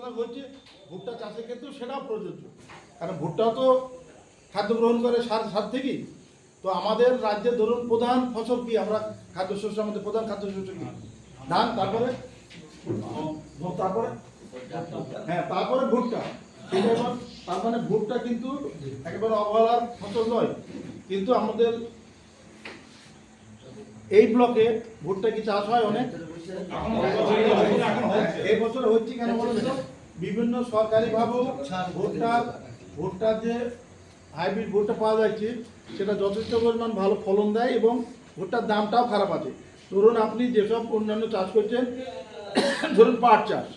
হচ্ছে ভুট্টা চাষের ক্ষেত্রেও সেটাও প্রযোজ্য। কারণ ভুট্টা তো খাদ্য গ্রহণ করে সার সার থেকেই। তো আমাদের রাজ্যে ধরুন প্রধান ফসল কি? আমরা খাদ্যশস্য, আমাদের প্রধান খাদ্যশস্য কি? ধান, তারপরে? তারপরে? হ্যাঁ তারপরে ভুট্টা। তার মানে ভুট্টা কিন্তু একেবারে অবহেলার ফসল নয়। কিন্তু আমাদের এই ব্লকে ভুট্টা কি চাষ হয় অনেক? এই বছর হচ্ছে কেন বলুন? বিভিন্ন সরকারি ভাবেও ভুট্টা ভুট্টার যে হাইব্রিড ভুট্টা পাওয়া যাচ্ছে, সেটা যথেষ্ট পরিমাণ ভালো ফলন দেয় এবং ভুট্টার দামটাও খারাপ আছে। ধরুন আপনি যেসব অন্যান্য চাষ করছেন, ধরুন পাট চাষ।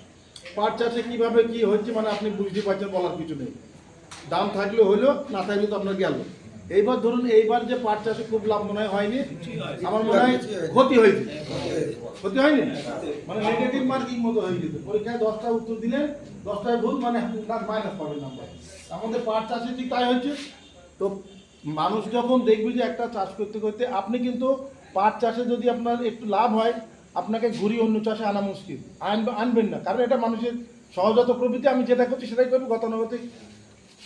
পাট চাষে কীভাবে কী হচ্ছে মানে আপনি বুঝতে পারছেন বলার কিছু নেই। দাম থাকলে হলো, না থাকলে তো আপনার গেল। এইবার ধরুন এইবার যে পাট চাষে খুব লাভ মনে হয় হয়নি, আমার মনে হয় ক্ষতি হয়েছে। ক্ষতি হয়নি? মানে নেগেটিভ মার্কিং মতো হয়ে যেত পরীক্ষায় দশটা উত্তর দিলে, দশটায় ভুল মানে মাইনাস পাবেন নাম্বার আমাদের পাট চাষে ঠিক তাই হচ্ছে তো মানুষ যখন দেখবে যে একটা চাষ করতে করতে, আপনি কিন্তু পাট চাষে যদি আপনার একটু লাভ হয়, আপনাকে ঘুরিয়ে অন্য চাষে আনা মুশকিল। আনবে- আনবেন না। কারণ এটা মানুষের সহজাত প্রবৃত্তি, আমি যেটা করছি সেটাই করব, গতানুগতিক।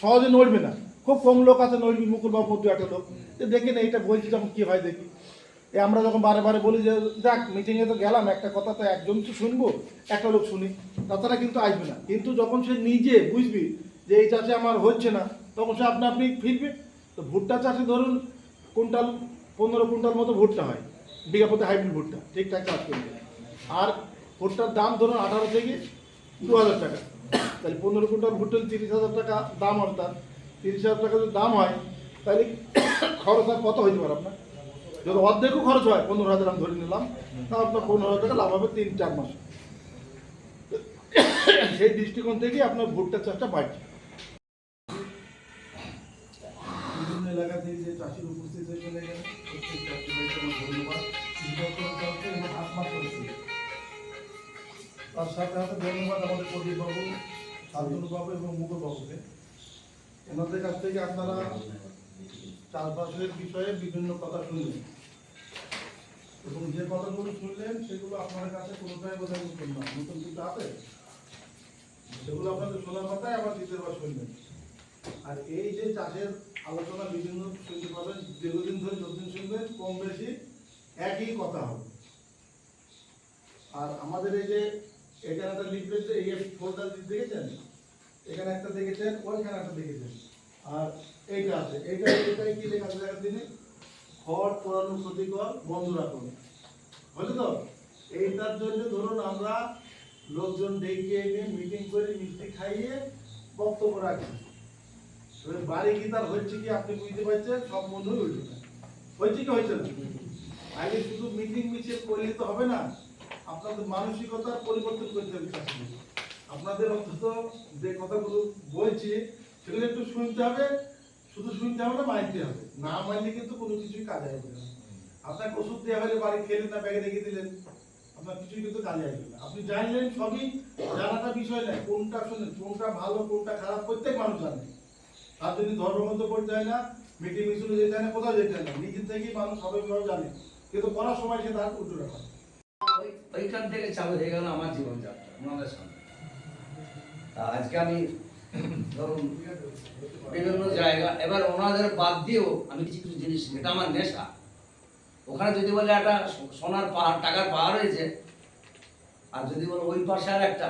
সহজে নড়বে না। খুব কম লোক আছে নড়বি মুকুল বাবু দু একটা লোক যে দেখি না এটা বলছি যখন কি হয় দেখি। এ আমরা যখন বারে বারে বলি যে দেখ মিটিংয়ে তো গেলাম, একটা কথা তো একজন তো শুনব, একটা লোক শুনি। তাছাড়া কিন্তু আসবে না। কিন্তু যখন সে নিজে বুঝবি যে এই চাষে আমার হচ্ছে না, তখন সে আপনি আপনি ফিরবে। তো ভুট্টা চাষে ধরুন, কুইন্টাল পনেরো কুইন্টাল মতো ভুট্টা হয়। বিঘা প্রতি হাইব্রিড ভুট্টা, ঠিকঠাক চাষ করবে। আর ভুট্টার দাম ধরুন আঠারো থেকে দু হাজার টাকা। তাহলে পনেরো কুইন্টাল ভুট্টা তিরিশ হাজার টাকা দাম তার তিরিশ হাজার টাকা যদি দাম হয়, তাহলে খরচ আর কত হইতে পারে আপনার? যদি অর্ধেকও খরচ হয়, পনেরো হাজার আমি ধরে নিলাম, তা আপনার পনেরো হাজার টাকা লাভ হবে তিন চার মাস। সেই দৃষ্টিকোণ থেকে আপনার ভুট্টা চাষটা বাড়ছে। বিভিন্ন এলাকা যে উপস্থিত তার সাথে সাথে ধন্যবাদ আমাদের প্রদীপ বাবু শান্তনু বাবু এবং মুকুল এনাদের কাছ থেকে আপনারা চাষবাসের বিষয়ে বিভিন্ন কথা শুনলেন। এবং যে কথাগুলো শুনলেন, সেগুলো আপনাদের কাছে কোনোটাই বোধহয় নতুন না। নতুন কিছু আছে? সেগুলো আপনাদের শোনার কথাই আবার দ্বিতীয় বার শুনবেন। আর এই যে চাষের আলোচনা বিভিন্ন শুনতে পাবেন, দীর্ঘদিন ধরে যতদিন শুনবেন, কম বেশি একই কথা হবে। আর আমাদের এই যে, এখানে একটা লিফলেট এই ফোল্ডার দেখেছেন? এখানে একটা দেখেছেন, ওইখানে একটা দেখেছেন। আর এইটা আছে। এইটা এটাই কি লেখা আছে দেখার দিনে? খড় পোড়ানো ক্ষতিকর বন্ধ রাখুন। বুঝলে তো? এইটার জন্য ধরুন আমরা লোকজন ডেকে এনে মিটিং করে মিষ্টি খাইয়ে বক্তব্য রাখি। বাড়ি কি তার হচ্ছে কি আপনি বুঝতে পারছেন? সব বন্ধুই উল্টো হচ্ছে কি হয়েছে না? আগে শুধু মিটিং মিছিল করলে তো হবে না। আপনাদের মানসিকতার পরিবর্তন করতে হবে। আপনাদের অন্তত যে কথাগুলো বলছি, সেগুলো একটু শুনতে হবে, শুধু শুনতে হবে না মানতে হবে। না মানলে কিন্তু কোনো কিছুই কাজে আসবে না। আপনাকে ওষুধ দেওয়া হলে বাড়ি খেলেন না, ব্যাগে রেখে দিলেন, আপনার কিছুই কিন্তু কাজে আসবে না। আপনি জানলেন সবই, জানাটা বিষয় নয়, কোনটা শুনেন, কোনটা ভালো, কোনটা খারাপ, প্রত্যেক মানুষ জানে। তার জন্য ধর্মগ্রন্থ পড়তে হয় না মিটিং মিছিলে যেতে হয় না, কোথাও যেতে হয় না নিজের থেকেই মানুষ স্বাভাবিকভাবে জানে, কিন্তু করার সময় সে তার উল্টো রাখা ওই- ওইখান থেকে চালু হয়ে গেল আমার জীবনযাত্রা ওনাদের তা আজকে আমি ধরুন বিভিন্ন জায়গা, এবার ওনাদের বাদ দিয়েও আমি কিছু কিছু জিনিস এটা আমার নেশা। ওখানে যদি বলে একটা সোনার পাহাড়, টাকার পাহাড় হয়েছে, আর যদি বলো ওই পাশে আর একটা,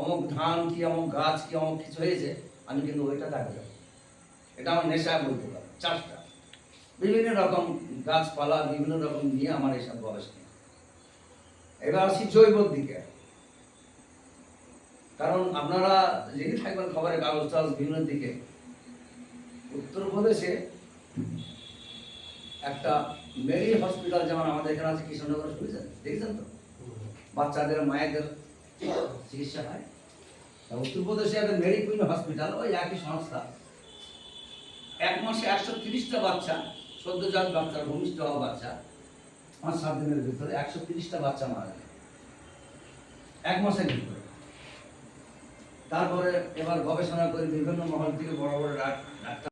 অমুক ধান কি, অমুক গাছ কি, অমুক কিছু হয়েছে, আমি কিন্তু ওইটা যাব। এটা আমার নেশা বলতে পারো চাষটা। বিভিন্ন রকম গাছপালা, বিভিন্ন রকম নিয়ে আমার এইসব গবেষণা। এবার আসি জৈবর দিকে। কারণ আপনারা জেনে থাকবেন খবরের কাগজ টাগজ বিভিন্ন দিকে। উত্তরপ্রদেশে একটা মেরি হসপিটাল যেমন আমাদের এখানে আছে, কৃষ্ণনগর শুনেছেন? দেখেছেন তো? বাচ্চাদের, মায়েদের চিকিৎসা হয়। উত্তরপ্রদেশে একটা মেরি কুইন হসপিটাল, ওই একই সংস্থা। এক মাসে একশো তিরিশটা বাচ্চা, সদ্যজাত বাচ্চা, ভূমিষ্ঠ হওয়া বাচ্চা, পাঁচ সাত দিনের ভিতরে একশো তিরিশটা বাচ্চা মারা যায়। এক মাসের ভিতরে। তারপরে এবার গবেষণা করে বিভিন্ন মহল থেকে বড় বড় ডাক- ডাক্তার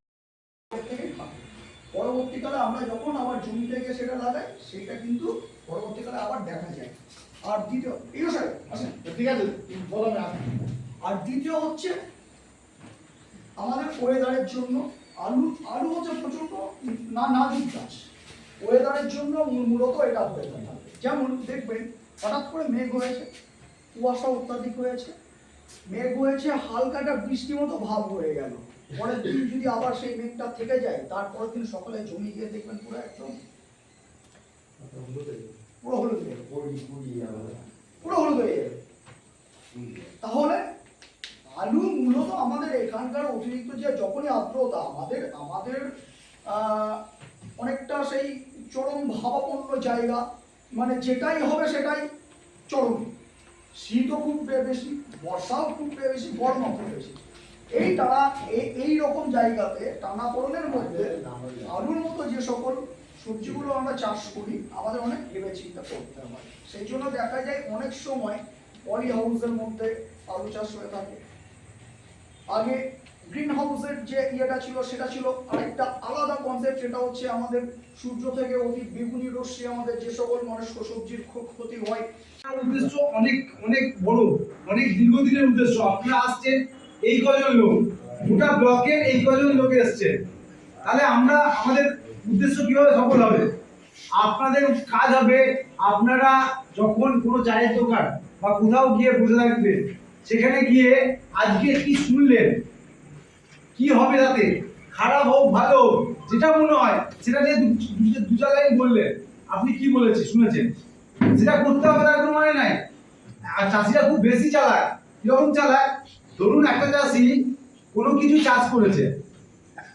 পরবর্তীকালে আমরা যখন আবার জমিতে গিয়ে সেটা লাগাই সেটা কিন্তু পরবর্তীকালে আবার দেখা যায়। আর দ্বিতীয় স্যার ঠিক আছে বলো আমি আসছি। আর দ্বিতীয় হচ্ছে আমাদের ওয়েদারের জন্য আলু আলু হচ্ছে প্রচণ্ড না নাজুক গাছ। ওয়েদারের জন্য মূলত এটা হয়ে থাকে। যেমন দেখবেন হঠাৎ করে মেঘ হয়েছে কুয়াশা অত্যাধিক হয়েছে মেঘ হয়েছে হালকা একটা বৃষ্টির মতো ভাব হয়ে গেল। পরের দিন যদি আবার সেই মেঘটা থেকে যায়, তারপরের দিন সকালে জমি গিয়ে দেখবেন পুরো একদম পুরো হলুদ পুরো হলুদ হয়ে যাবে। তাহলে আলু মূলত আমাদের এখানকার অতিরিক্ত যে যখনই আর্দ্রতা, আমাদের আমাদের অনেকটা সেই চরম ভাবাপন্ন জায়গা মানে যেটাই হবে সেটাই চরম। শীতও খুব বেশি, বর্ষাও খুব বেশি, গরমও খুব বেশি। এই টানা এই- এই রকম জায়গাতে টানা পড়নের মধ্যে, আলুর মতো যে সকল সবজিগুলো আমরা চাষ করি, আমাদের অনেক ভেবে চিন্তা করতে হয়। সেই জন্য দেখা যায় অনেক সময় পলি হাউসের মধ্যে আলু চাষ হয়ে থাকে। আগে গ্রিন হাউসের যে ইয়েটা ছিল, সেটা ছিল আরেকটা আলাদা কনসেপ্ট সেটা হচ্ছে আমাদের সূর্য থেকে অতি বেগুনি রশ্মি, আমাদের যে সকল মানুষ সবজির খুব ক্ষতি হয়। আপনার উদ্দেশ্য অনেক অনেক বড়, অনেক দীর্ঘদিনের উদ্দেশ্য। আপনারা আসছেন এই কজন লোক, গোটা ব্লকের এই কজন লোক এসছে। তাহলে আমরা, আমাদের উদ্দেশ্য কীভাবে সফল হবে? আপনাদের কাজ হবে আপনারা যখন কোনো চায়ের দোকান বা কোথাও গিয়ে বসে থাকবেন সেখানে গিয়ে আজকে কি শুনলেন? কি হবে তাতে? খারাপ হোক, ভালো যেটা মনে হয়, সেটা নিয়ে দু- লাইন বললেন। আপনি কি বলেছে শুনেছেন? সেটা করতে হবে, তার কোনো মানে নাই। আর চাষিরা খুব বেশি চালায়। কীরকম চালায়? ধরুন একটা চাষি কোনো কিছু চাষ করেছে।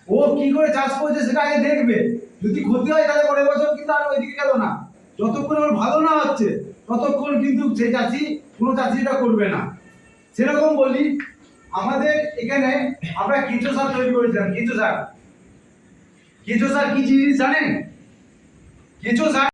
ও কি করে চাষ করেছে সেটা আগে দেখবে। যদি ক্ষতি হয় তাহলে পরের বছর কিন্তু আর ওইদিকে গেল না। যতক্ষণ ওর ভালো না হচ্ছে, ততক্ষণ কিন্তু সেই চাষি কোনো চাষি এটা করবে না। সেরকম বলি, আমাদের এখানে আমরা কেঁচো সার তৈরি করেছিলাম কেঁচো সার। কেঁচো সার কি জিনিস জানেন? কেঁচো সার